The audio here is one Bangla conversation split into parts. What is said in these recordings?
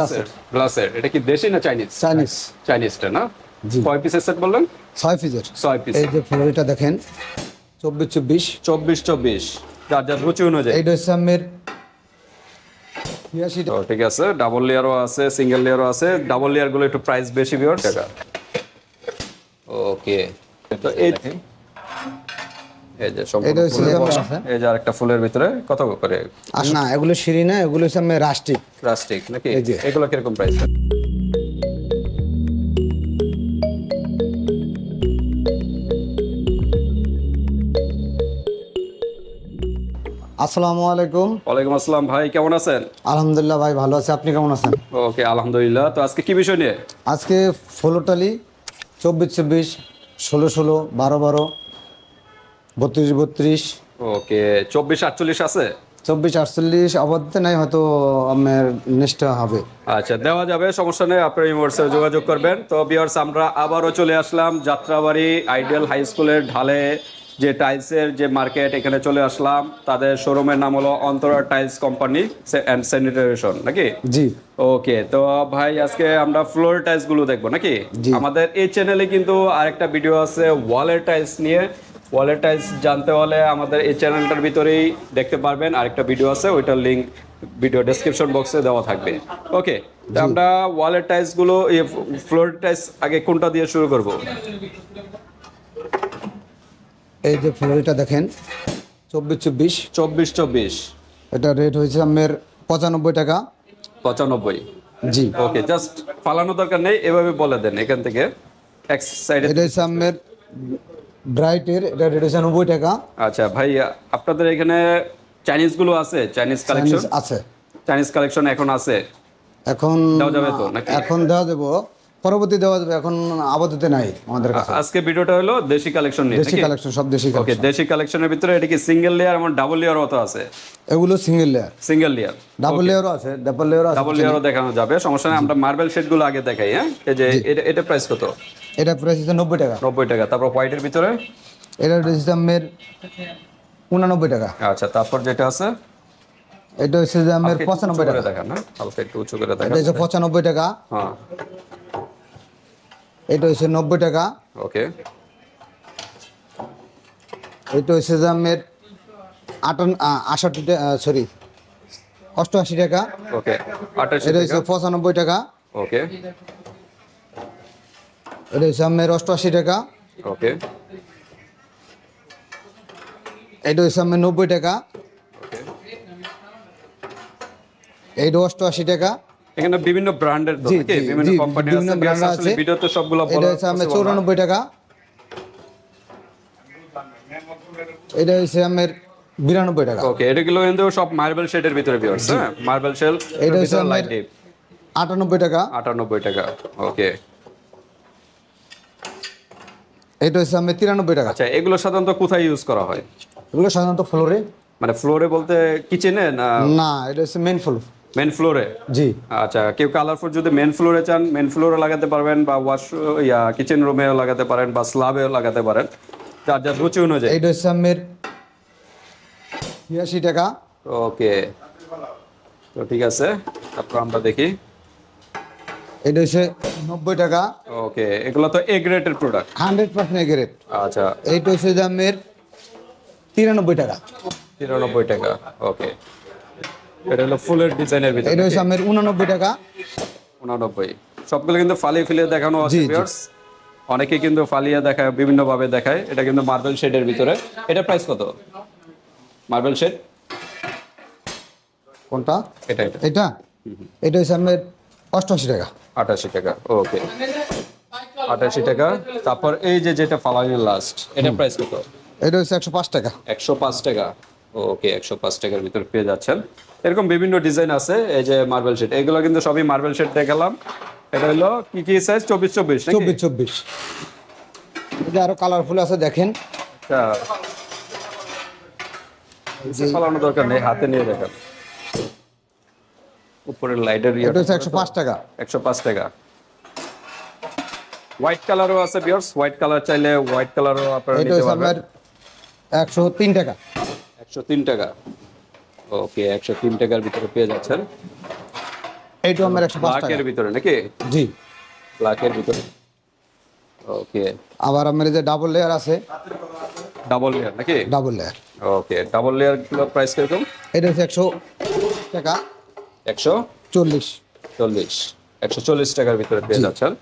গ্লাসের গ্লাসের এটা কি দেশি না চাইনিজ চাইনিজ চাইনিজটা না? জি। কয় পিসের সেট বললেন? ছয় পিসের ছয় পিস এই যে ফ্লোরিটা দেখেন চব্বিশ চব্বিশ চব্বিশ চব্বিশ যার যার রুচি অনুযায়ী। এইটা হচ্ছে আমের ঠিক আছে। ডাবল লেয়ারও আছে সিঙ্গেল লেয়ারও আছে। ডাবল লেয়ারগুলো একটু প্রাইস বেশি বিয়ার টাকা। ওকে তো এই এই যে এটা হচ্ছে। এই আরেকটা ফুলের ভিতরে কত করে? আর না এগুলো সিঁড়ি না এগুলো হচ্ছে রাস্টিক প্লাস্টিক নাকি? এগুলো কীরকম প্রাইস আসসালামু আলাইকুম। ওয়ালাইকুম আসসালাম ভাই কেমন আছেন? আলহামদুলিল্লাহ ভাই ভালো আছে। আপনি কেমন আছেন? ওকে আলহামদুলিল্লাহ। তো আজকে কি বিষয় নিয়ে? আজকে ফলোটালি চব্বিশ চব্বিশ ষোলো ষোলো বারো বারো। বত্রিশ বত্রিশ। ওকে চব্বিশ আটচল্লিশ আছে? চব্বিশ আটচল্লিশ অবধি নাই হয়তো আমার নেক্সট হবে। আচ্ছা দেওয়া যাবে সমস্যা নেই আপনার এই যোগাযোগ করবেন। তো বিয়ার্স আমরা আবারও চলে আসলাম যাত্রাবাড়ি আইডিয়াল হাই স্কুলের ঢালে যে টাইলসের যে মার্কেট এখানে চলে আসলাম। তাদের শোরুমের নাম হলো Antara tiles company and sanitization নাকি? জি। ওকে তো ভাই আজকে আমরা ফ্লোর টাইলসগুলো দেখব নাকি। আমাদের এই চ্যানেলে কিন্তু আরেকটা ভিডিও আছে ওয়ালের টাইলস নিয়ে। ওয়ালের টাইলস জানতে হলে আমাদের এই চ্যানেলটার ভিতরেই দেখতে পারবেন। আরেকটা ভিডিও আছে ওইটার লিঙ্ক ভিডিও ডেসক্রিপশন বক্সে দেওয়া থাকবে। ওকে আমরা ওয়ালের টাইলসগুলো ফ্লোর টাইলস আগে কোনটা দিয়ে শুরু করব? এই যে ফ্লোরটা দেখেন চব্বিশ চব্বিশ। চব্বিশ চব্বিশ। এটা রেট হয়েছে আমার পঁচানব্বই টাকা। পঁচানব্বই। জি। ওকে জাস্ট ফালানো দরকার নেই এভাবে বলে দেন এখান থেকে। এক সাইডে এটা হচ্ছে আমার ব্রাইটের এটা রেট হচ্ছে নব্বই টাকা। আচ্ছা ভাই আপনাদের এখানে চাইনিজগুলো আছে চাইনিজ কালেকশন আছে। চাইনিজ কালেকশন এখন আছে? এখন দেওয়া যাবে তো নাকি? এখন দেওয়া যাব পরবর্তী দেওয়া যাবে এখন আপাতত নাই আমাদের কাছে। আজকে ভিডিওটা হলো দেশি কালেকশন নিয়ে দেশি কালেকশন সব দেশি কালেকশন ওকে দেশি কালেকশনের ভিতরে এটা কি সিঙ্গেল লেয়ার আমার ডাবল লেয়ার মতো আছে? এগুলো single layer single layer double লেয়ারও আছে ডাবল লেয়ারও আছে। ডাবল লেয়ারও দেখানো যাবে সমস্যা নেই আমরা মার্বেল শেডগুলো আগে দেখাই হ্যাঁ? এই যে এটা এটা প্রাইস কত? এটা প্রাইস হচ্ছে নব্বই টাকা। নব্বই টাকা। তারপর হোয়াইটের ভিতরে? এটা হচ্ছে আমার উনানব্বই টাকা। আচ্ছা তারপর যেটা আছে? এটা হচ্ছে যে আমার পঁচানব্বই টাকা। দেখান না হালকা একটু উঁচু করে এটা হচ্ছে পঁচানব্বই টাকা। হ্যাঁ। এটা হচ্ছে নব্বই টাকা। ওকে। এটা হচ্ছে যে আমার আটান আষট্টি টাকা সরি অষ্টআশি টাকা। ওকে আঠাশ এটা হচ্ছে পঁচানব্বই টাকা। ওকে। এটা হচ্ছে আমার অষ্টআশি টাকা। ওকে। এটা হচ্ছে আমার নব্বই টাকা। এইটা অষ্টআশি টাকা। এখানে বিভিন্ন ব্র্যান্ডের বিভিন্ন কোম্পানির আছে। ভিডিওতে সবগুলো এটা হচ্ছে আমার চৌরানব্বই টাকা। এটা হচ্ছে আমার বিরানব্বই টাকা। ওকে এটা গুলো কিন্তু সব মার্বেল শেডের ভিতরে ভিউয়ার্স হ্যাঁ? মার্বেল শেল এটা হচ্ছে লাইট ডিপ আটানব্বই টাকা। 98 টাকা ওকে। এটা হচ্ছে আমার তিরানব্বই টাকা। আচ্ছা এগুলো সাধারণত কোথায় ইউজ করা হয়? এগুলো সাধারণত ফ্লোরে মানে ফ্লোরে বলতে কিচেনে না? না এটা হচ্ছে মেন ফ্লোর মেন ফ্লোরে জি। আচ্ছা কেউ কালারফুল যদি মেন ফ্লোরে চান মেন ফ্লোরে লাগাতে পারবেন বা ওয়াশ ইয়া কিচেন রুমেও লাগাতে পারেন বা স্ল্যাবেও লাগাতে পারেন। যার যার রুচি অনুযায়ী। এইটা হচ্ছে আমার ছিয়াশি টাকা। ওকে তো ঠিক আছে তারপর আমরা দেখি। এটা হচ্ছে নব্বই টাকা। ওকে এগুলো তো এ গ্রেডের প্রোডাক্ট হান্ড্রেড পার্সেন্ট এগ্রেড আচ্ছা। এইটা হচ্ছে যে আমার তিরানব্বই টাকা। তিরানব্বই টাকা ওকে। এটা হলো ফুলের ডিজাইনের ভিতরে এটা হচ্ছে আমার উনানব্বই টাকা। উনানব্বই। সবগুলো কিন্তু ফালিয়ে ফিলিয়ে দেখানো আছে জি। অনেকে কিন্তু ফালিয়ে দেখায় বিভিন্ন ভাবে দেখায়। এটা কিন্তু মার্বেল শেডের ভিতরে। এটা প্রাইস কত? মার্বেল শেড কোনটা? এটা এটা। এটা? এটা হচ্ছে আমার অষ্টআশি টাকা। আটাশি টাকা ওকে। আটাশি টাকা। তারপর এই যে যেটা ফালাইনি লাস্ট এটা প্রাইস কত? এটা হচ্ছে একশো পাঁচ টাকা। একশো পাঁচ টাকা। ওকে একশো পাঁচ টাকার ভিতর পেয়ে যাচ্ছেন। এরকম বিভিন্ন ডিজাইন আছে এই যে মার্বেল শেড এগুলো কিন্তু সবই মার্বেল শেড দেখালাম। এটা হলো কি কি সাইজ চব্বিশ চব্বিশ? চব্বিশ চব্বিশ। এই যে আরও কালারফুল আছে দেখেন। আচ্ছা। নিচে ফালানো দরকার নেই হাতে নিয়ে দেখান উপরের লাইটের এটা হচ্ছে একশো পাঁচ টাকা। একশো পাঁচ টাকা। হোয়াইট কালারও আছে বিয়ার্স হোয়াইট কালার চাইলে হোয়াইট কালারও আপনারা নিতে পারবেন। আমার একশো তিন টাকা। একশো তিন টাকা। ওকে একশো তিন টাকার ভিতরে পেয়ে যাচ্ছেন। এইটাও আমার একশো পাঁচ টাকা। ব্ল্যাকের ভিতরে নাকি? জি। ব্ল্যাকের ভিতরে। ওকে আবার আমার যে ডাবল লেয়ার আছে। ডাবল লেয়ার নাকি? ডাবল লেয়ার ওকে ডাবল লেয়ারগুলো প্রাইস কীরকম? এটা হচ্ছে একশো টাকা। একশো চল্লিশ। চল্লিশ। একশো চল্লিশ টাকার ভিতরে পেয়ে যাচ্ছেন।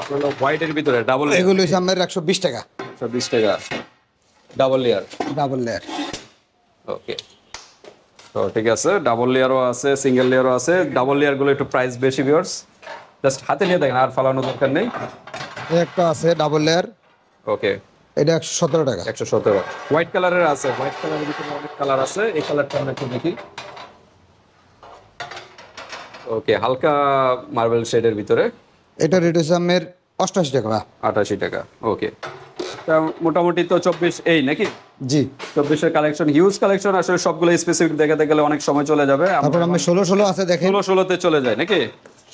আপনার হোয়াইটের ভিতরে ডাবল এগুলো আমার একশো বিশ টাকা। একশো বিশ টাকা। Double layer double layer okay. তো ঠিক আছে ডাবল লেয়ারও আছে সিঙ্গেল লেয়ারও আছে। ডাবল লেয়ারগুলো একটু প্রাইস বেশি ভিউয়ার্স জাস্ট হাতে নিয়ে দেখেন আর ফালানোর দরকার নেই। একটা আছে ডাবল লেয়ার ওকে। এটা একশো সতেরো টাকা। একশো সতেরো। হোয়াইট কালারের আছে হোয়াইট কালারের ভিতরে অনেক কালার আছে। এই কালারটা আমরা একটু দেখি। ওকে হালকা মার্বেল শেডের ভিতরে? এটা রেট হচ্ছে আমার অষ্টআশি টাকা। আটাশি টাকা ওকে। তা মোটামুটি তো চব্বিশ এই নাকি? জি। চব্বিশের কালেকশন হিউজ কালেকশন আসলে সবগুলো স্পেসিফিক দেখাতে গেলে অনেক সময় চলে যাবে। তারপর আমি ষোলো ষোলো আছে দেখেন। ষোলো ষোলোতে চলে যায় নাকি?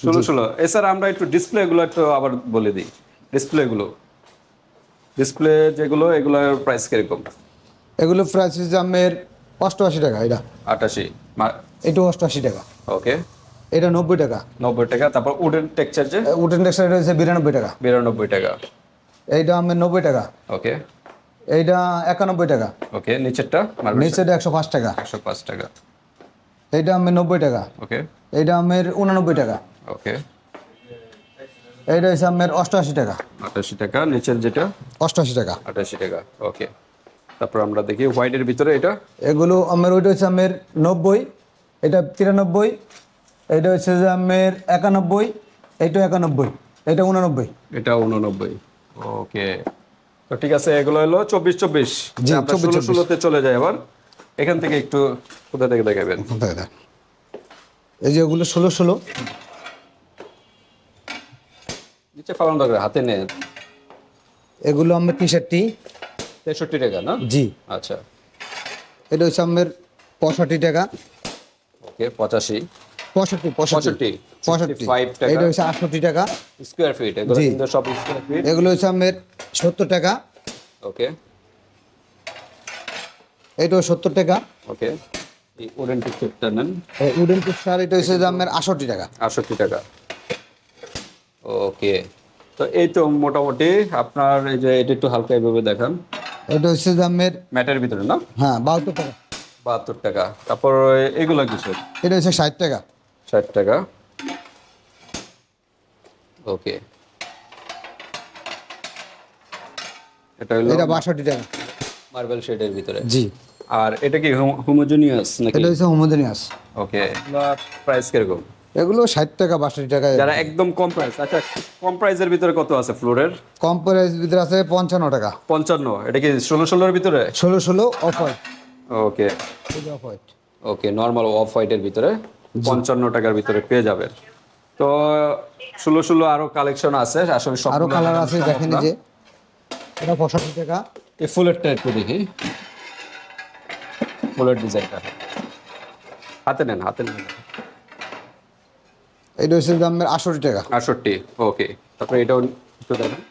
ষোলো ষোলো। এছাড়া আমরা একটু ডিসপ্লে গুলো একটু আবার বলে দিই। ডিসপ্লে গুলো ডিসপ্লে যেগুলো এগুলোর প্রাইস কীরকম? এগুলো প্রাইস আমার অষ্টআশি টাকা এটা। আটাশি। এটা অষ্টআশি টাকা। ওকে। এটা নব্বই টাকা। নব্বই টাকা তারপর উডেন টেক্সচার যে? উডেন এটা হচ্ছে বিরানব্বই টাকা। বিরানব্বই টাকা। এইটা আমার নব্বই টাকা। ওকে। এইটা একানব্বই টাকা। ওকে নিচেরটা নিচেটা একশো পাঁচ টাকা। একশো পাঁচ টাকা। এইটা আমার নব্বই টাকা। ওকে। এইটা আমার উনানব্বই টাকা। ওকে। এইটা হচ্ছে আমার অষ্টআশি টাকা। আটাশি টাকা নিচের যেটা? অষ্টআশি টাকা। আটাশি টাকা ওকে। তারপর আমরা দেখি হোয়াইটের ভিতরে এটা। এগুলো আমার ওইটা হচ্ছে আমার নব্বই এটা তিরানব্বই এটা হচ্ছে যে আমার একানব্বই এটা একানব্বই এটা উনানব্বই। এটা উননব্বই। ওকে। তো ঠিক আছে এগুলো হলো চব্বিশ চব্বিশ। জি, আমরা 24, ষোলো ষোলোতে চলে যায় এবার। এখান থেকে একটু কোথা থেকে দেখাবেন? দেখ, দেখ। এই যে ওগুলো ষোলো ষোলো। নিচে ফালানো দরকার হাতে নেন এগুলো আমার টি শার্টটি তেষট্টি টাকা না? জি। আচ্ছা। এটা হচ্ছে আমার পঁয়ষট্টি টাকা। ওকে পঁচাশি। পঁয়ষট্টি পঁয়ষট্টি। পঁয়ষট্টি। এটা হচ্ছে আটষট্টি টাকা। স্কোয়ার ফিট এগুলো জি। কিন্তু সব স্কোয়ার ফিট এগুলো হচ্ছে আমার সত্তর টাকা। ওকে এটাও সত্তর টাকা। ওকে উডেন নেন। উডেন পিকচার এটা হচ্ছে আটষট্টি টাকা। আটষট্টি টাকা। ওকে তো এই তো মোটামুটি আপনার এই যে এটা একটু হালকা এইভাবে দেখান। এটা হচ্ছে ম্যাটের ভিতরে না? হ্যাঁ বাহাত্তর টাকা। বাহাত্তর টাকা। তারপর এগুলো কিছু এটা হচ্ছে ষাট টাকা। ষাট টাকা। ওকে। এটা হলো এটা বাষট্টি টাকা। মার্বেল শেডের ভিতরে। জি। আর এটা কি হোমোজেনিয়াস নাকি? এটা হচ্ছে হোমোজেনিয়াস। ওকে প্রাইস কীরকম? এগুলো ষাট টাকা বাষট্টি টাকা। যারা একদম কম প্রাইস আচ্ছা কম প্রাইসের ভিতরে কত আছে ফ্লোরের? কম প্রাইস ভিতরে আছে পঞ্চান্ন টাকা। পঞ্চান্ন এটা কি ষোলো ষোলোর ভিতরে? ষোলো ষোলো off white. Okay. Off white. Okay normal off হোয়াইটের ভিতরে। পঞ্চান্ন টাকার ভিতরে পেয়ে যাবেন। তো ষোলো ষোলো আরও কালেকশন আছে আসলে সব আরও কালার আছে দেখেন যে। এটা পঁয়ষট্টি টাকা। এই ফুলেরটা একটু দেখি। ফুলের ডিজাইনটা। হাতে নেন হাতে নেন। এটা হচ্ছে দামের আটষট্টি টাকা। আটষট্টি ওকে। তারপরে এটাও একটু দেখেন।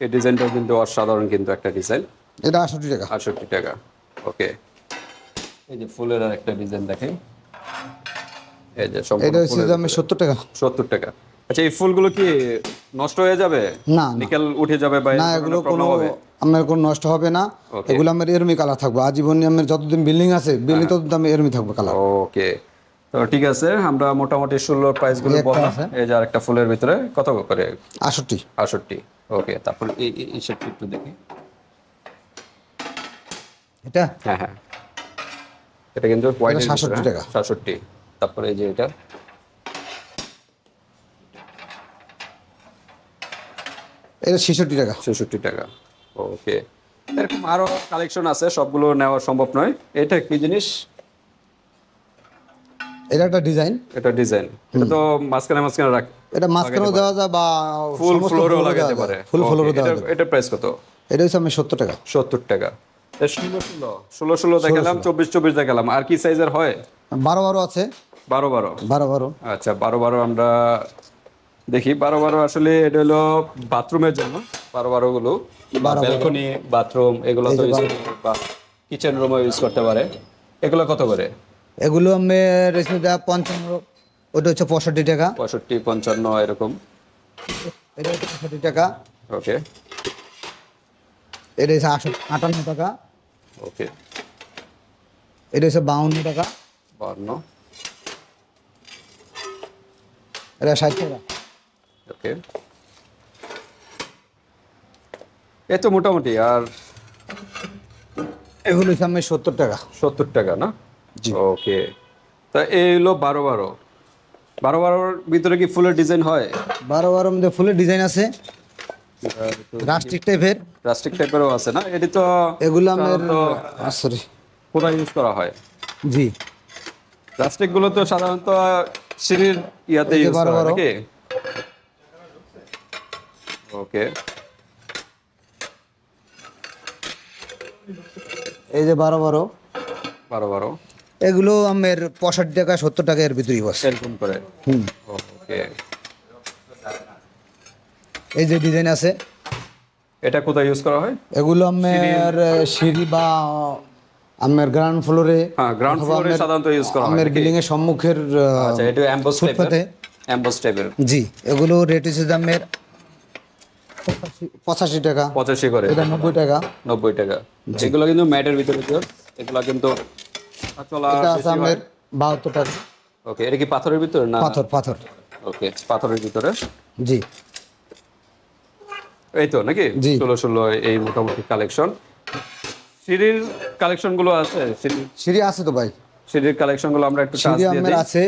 এই ডিজাইনটাও কিন্তু অসাধারণ কিন্তু একটা ডিজাইন। এটা আটষট্টি টাকা। আটষট্টি টাকা ওকে। এই যে ফুলের আর একটা ডিজাইন দেখেন এই যে এটা হচ্ছে দামের সত্তর টাকা। সত্তর টাকা। আচ্ছা এই ফুলগুলো কি নষ্ট হয়ে যাবে? না। নিকেল উঠে যাবে বা না এগুলো কোনো আমার কোনো নষ্ট হবে না। এগুলো আমার এরমি কালার থাকবে। আজীবন আমার যতদিন বিল্ডিং আছে বিল্ডিং ততদিন আমি এরমি থাকবে কালার ওকে তো ঠিক আছে আমরা মোটামুটি ষোলো প্রাইসগুলো এই বললাম। এই যে আরেকটা ফুলের ভিতরে কত করে? আটষট্টি আটষট্টি ওকে তারপর এই এই- এই সেটটি একটু দেখি। এটা? হ্যাঁ হ্যাঁ। এটা কিন্তু হোয়াইট 67 টাকা। সাতষট্টি। তারপরে এই যে এটা। এটা ছেষট্টি টাকা। ছেষট্টি টাকা। ওকে। এরকম আরও কালেকশন আছে সবগুলো নেওয়া সম্ভব নয়। এটা কি জিনিস? এটা একটা ডিজাইন এটা ডিজাইন এটা তো মাঝখানে মাঝখানে রাখ এটা মাঝখানেও দেওয়া যায়। বা ফুল ফ্লোরও লাগাতে পারে। ফুল ফ্লোরও দেওয়া এটা- প্রাইস কত? এটা হচ্ছে আমি সত্তর টাকা। সত্তর টাকা। ষোলো ষোলো। ষোলো ষোলো দেখালাম চব্বিশ চব্বিশ দেখালাম। আর কি সাইজের হয়? বারো বারো আছে। বারো বারো। বারো বারো। আচ্ছা বারো বারো আমরা দেখি। বারো বারো আসলে এটা হলো বাথরুমের জন্য। বারো বারো গুলো। ব্যালকনি বাথরুম এগুলো তো বা কিচেন রুমও ইউজ করতে পারে। এগুলো কত করে? এগুলো আমি রেসিপি দেওয়া পঞ্চান্ন। ওটা হচ্ছে পঁয়ষট্টি টাকা। পঁয়ষট্টি পঞ্চান্ন এরকম। এটা হচ্ছে পঁয়ষট্টি টাকা। ওকে এটা হচ্ছে আটান্ন টাকা। ওকে এটা হচ্ছে বাউন্ন টাকা। বান্ন এটা ষাট টাকা। ওকে এই তো মোটামুটি আর এগুলো আমি সত্তর টাকা। সত্তর টাকা না? জি। ওকে তা এই হলো বারো বারো। বারো বারোর ভিতরে কি ফুলের ডিজাইন হয়? বারো বারো মধ্যে ফুলের ডিজাইন আছে। রাস্টিক টাইপের প্লাস্টিক টাইপেরও আছে না? এটি তো এগুলো আমার সরি কোথায় ইউজ করা হয়। জি। প্লাস্টিকগুলো তো সাধারণত সিঁড়ির ইয়াতে ইউজ করা হয়। নাকি? ওকে এই যে বারো বারো বারো বারো এগুলো আমের পঁয়ষট্টি টাকা সত্তর টাকা এর ভিতরেই বসে। এরকম করে। হুম। ওকে এই যে ডিজাইন আছে। এটা কোথায় ইউজ করা হয়? এগুলো আমার সিঁড়ি বা আমার গ্রাউন্ড ফ্লোরে হ্যাঁ গ্রাউন্ড ফ্লোরে সাধারণত ইউজ করা হয় আমার? বিল্ডিং এর সম্মুখের আচ্ছা এটা এমবস টাইপের এমবস টাইপের জি এগুলো রেট হচ্ছে দামের পঁচাশি- টাকা। পঁচাশি করে। এটা নব্বই টাকা। নব্বই টাকা। এগুলো কিন্তু ম্যাটের ভিতরে তোর এগুলো কিন্তু এটা আছে আমার বাহাত্তর টাকা। ওকে এটা কি পাথরের ভিতরে না? পাথর পাথর। ওকে পাথরের ভিতরে। জি। এই তো নাকি? ষোলো ষোলো এই মোটামুটি কালেকশন সিঁড়ির কালেকশনগুলো আছে? সিঁড়ি আছে তো ভাই। সিঁড়ির কালেকশনগুলো আমরা একটু সিঁড়ি আমার আছে।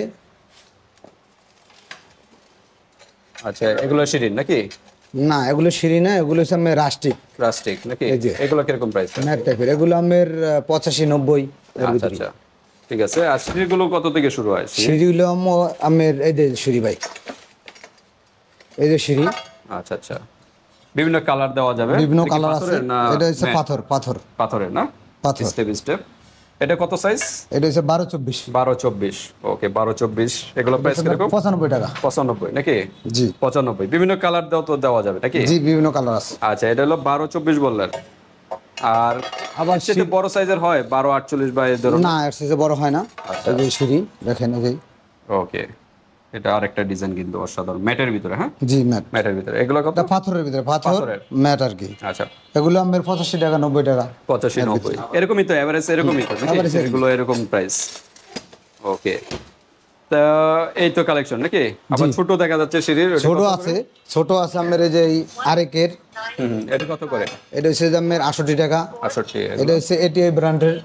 আচ্ছা এগুলো সিঁড়ির নাকি? না এগুলো সিঁড়ি না এগুলো হচ্ছে আমার রাস্টিক প্লাস্টিক নাকি? এগুলো কীরকম প্রাইস ম্যাট টাইপের এগুলো আমার পঁচাশি নব্বই আচ্ছা আচ্ছা। ঠিক আছে। আর সিঁড়িরগুলো কত থেকে শুরু হয়? সিঁড়ি? সিঁড়িগুলো আম- আমের এই যে সিঁড়ি ভাই। এই যে সিঁড়ি। আচ্ছা আচ্ছা। বিভিন্ন কালার দেওয়া যাবে। বিভিন্ন কালার আছে? এটা হচ্ছে পাথর পাথর। পাথরের না? পাথর। Step step. এটা কত সাইজ এটা হচ্ছে বারো চব্বিশ। বারো চব্বিশ। ওকে বারো চব্বিশ। এগুলো প্রাইস কীরকম? পঁচানব্বই টাকা। পঁচানব্বই নাকি? জি। পঁচানব্বই। বিভিন্ন কালার দেওয়া তো দেওয়া যাবে নাকি? জি বিভিন্ন কালার আছে। আচ্ছা এটা হলো বারো চব্বিশ বললেন। আর আবার সেটা বড় সাইজের হয়? বারো আটচল্লিশ বা ধরুন না এর সাইজে বড় হয় না। আচ্ছা। এই যে সিঁড়ি দেখেন এই যে। ওকে এটা আরেকটা ডিজাইন কিন্তু অসাধারণ। ম্যাটের ভিতরে হ্যাঁ? জি ম্যাট। ম্যাটের ভিতরে। এগুলো কত? পাথরের ভিতরে পাথর ম্যাট আর কি। আচ্ছা। এগুলো আমার পঁচাশি টাকা নব্বই টাকা। পঁচাশি নব্বই। এরকমই তো এভারেজ এরকমই তো। এগুলো এরকম প্রাইস ওকে তা এই তো কালেকশন নাকি? আবার ছোট দেখা যাচ্ছে ওটা ছোট আছে ছোট আছে আমার এই যে আরেকের। এটা কত করে? এটা হচ্ছে আমার আটষট্টি টাকা। আটষট্টি এটা হচ্ছে এটিআই ব্র্যান্ডের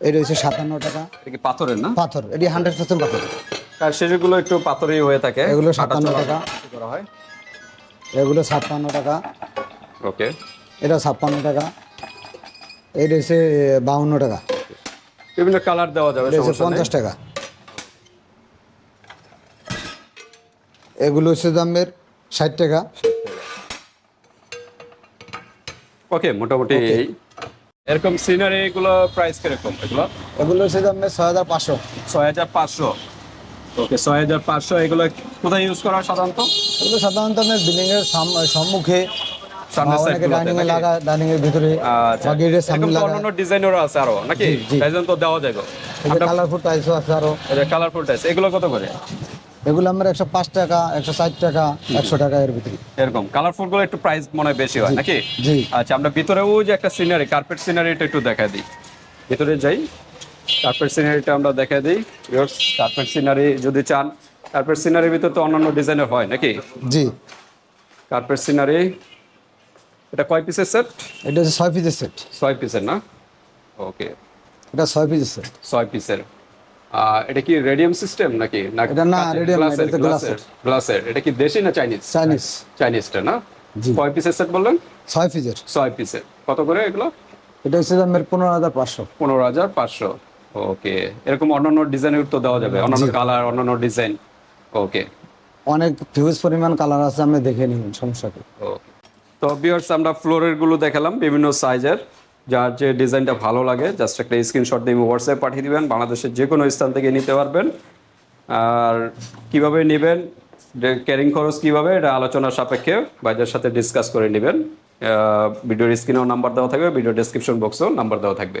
এটা হচ্ছে সাতান্ন টাকা। এটা কি পাথরের না? পাথর এটি হান্ড্রেড পার্সেন্ট পাথর। আর সিঁড়িগুলো একটু পাথরই হয়ে থাকে। এগুলো 57 টাকা। করা হয়। এগুলো ছাপ্পান্ন টাকা। ওকে। এটা ছাপ্পান্ন টাকা। এটা হচ্ছে বাউন্ন টাকা। বিভিন্ন কালার দেওয়া যাবে। পঞ্চাশ টাকা। এগুলো হচ্ছে দামের ষাট টাকা। ওকে মোটামুটি এই। এরকম সিনারি গুলো প্রাইস কীরকম এগুলো? এগুলো হচ্ছে দামের ছয় হাজার পাঁচশো। ছয় হাজার পাঁচশো। ওকে ছয় হাজার পাঁচশো এগুলো কোথায় ইউজ করা সাধারণত? এগুলো সাধারণত আপনার বিল্ডিং এর সাম- সম্মুখে ডাইনিং এর ভিতরে আচ্ছা। অন্যান্য ডিজাইনেরও আছে আরও নাকি? জি, জি। ডিজাইন তো দেওয়া যাবে এই যে কালারফুল টাইলসও আছে আরও। কালারফুল টাইস এগুলো কত করে? এগুলো আমরা একশো পাঁচ টাকা একশো ষাট টাকা একশো টাকা এর ভিতরে। এরকম। কালারফুলগুলো একটু প্রাইস মনে হয় বেশি হয় নাকি? জি। আচ্ছা আমরা ভিতরেও যে একটা সিনারি কার্পেট সিনারিটা একটু দেখা দিই। ভিতরে যাই। কার্পেট সিনারিটা আমরা দেখা দিই। কার্পেট সিনারি যদি চান কার্পেট সিনারির ভিতর তো অন্যান্য ডিজাইনের হয় নাকি? জি। কার্পেট সিনারি এটা কয় পিসের সেট এটা হচ্ছে ছয় পিসের সেট ছয় পিসের না? ওকে এটা ছয় পিসের সেট ছয় পিসের এটা কি রেডিয়াম সিস্টেম নাকি? না এটা না, না, এটা গ্লাসের গ্লাসের এটা কি দেশি না চাইনিজ চাইনিজ চাইনিজটা না? জি। কয় পিসের সেট বললেন? ছয় পিসের ছয় পিসের কত করে এগুলো? এটা হচ্ছে দামের পনেরো হাজার পাঁচশো। পনেরো হাজার পাঁচশো। ওকে এরকম অন্যান্য ডিজাইনের তো দেওয়া যাবে। অন্যান্য কালার অন্যান্য ডিজাইন ওকে অনেক হিউজ পরিমাণ কালার আছে আমি দেখে নিন সমস্যা কি? ওকে তো বিয়ার্স আমরা ফ্লোরেরগুলো দেখালাম বিভিন্ন সাইজের যার যে ডিজাইনটা ভালো লাগে জাস্ট একটা স্ক্রিনশট দিয়ে হোয়াটসঅ্যাপ পাঠিয়ে দিবেন। বাংলাদেশের যে কোনো স্থান থেকে নিতে পারবেন। আর কীভাবে নেবেন ক্যারিং খরচ কীভাবে এটা আলোচনার সাপেক্ষে বাইদের সাথে ডিসকাস করে নেবেন। ভিডিওর স্ক্রিনেও নাম্বার দেওয়া থাকবে ভিডিও ডেসক্রিপশন বক্সেও নাম্বার দেওয়া থাকবে।